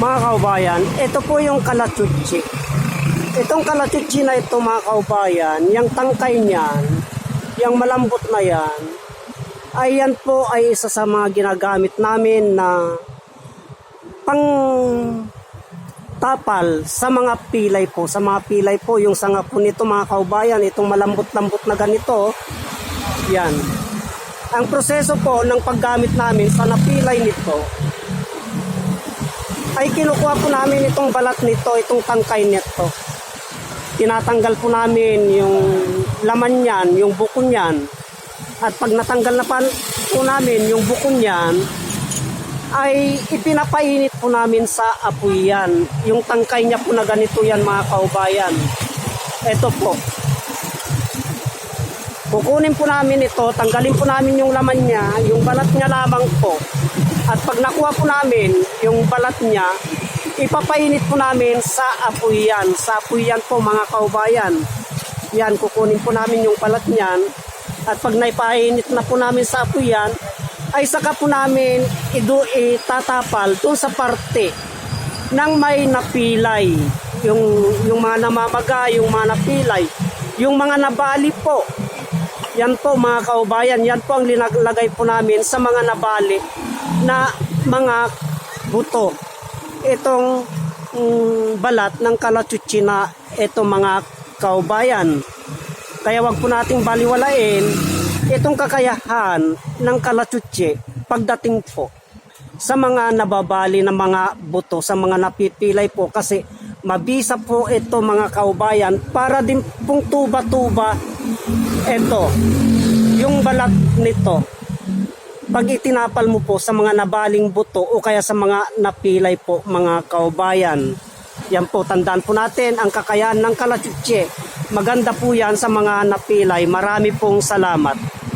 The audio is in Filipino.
Mga kaubayan, ito po yung kalachuchi. Itong kalachuchi na ito mga kaubayan, yung tangkay niyan, yung malambot na yan, ay yan po ay isa sa mga ginagamit namin na pang tapal sa mga pilay po. Sa mga pilay po, yung sanga po nito mga kaubayan, itong malambot-lambot na ganito, yan. Ang proseso po ng paggamit namin sa napilay nito, ay kinukuha po namin itong balat nito, itong tangkay nito. Tinatanggal po namin yung laman niyan, yung buko niyan. At pag natanggal na pa po namin yung buko niyan, ay ipinapainit po namin sa apoy yan. Yung tangkay niya po na ganito yan mga kaubayan. Ito po. Kukunin po namin ito, tanggalin po namin yung laman niya, yung balat niya lamang po. At pag nakuha po namin yung balat niya, ipapainit po namin sa apoy yan. Sa apoy yan po mga kaubayan. Yan, kukunin po namin yung balat niyan. At pag naipainit na po namin sa apoy yan, ay saka po namin idu itatapal doon sa parte ng may napilay. Yung, yung mga namamaga, yung mga napilay, yung mga nabali po. Yan po mga kaubayan, yan po ang linagay po namin sa mga nabali na mga buto. Itong mm, balat ng kalachuchi na ito mga kaubayan. Kaya wag po nating baliwalain itong kakayahan ng kalachuchi pagdating po sa mga nababali na mga buto, sa mga napipilay po kasi mabisa po ito mga kaubayan para din pong tuba-tuba ito yung balat nito pag itinapal mo po sa mga nabaling buto o kaya sa mga napilay po mga kaubayan yan po tandaan po natin ang kakayahan ng kalachuchi maganda po yan sa mga napilay. Marami pong salamat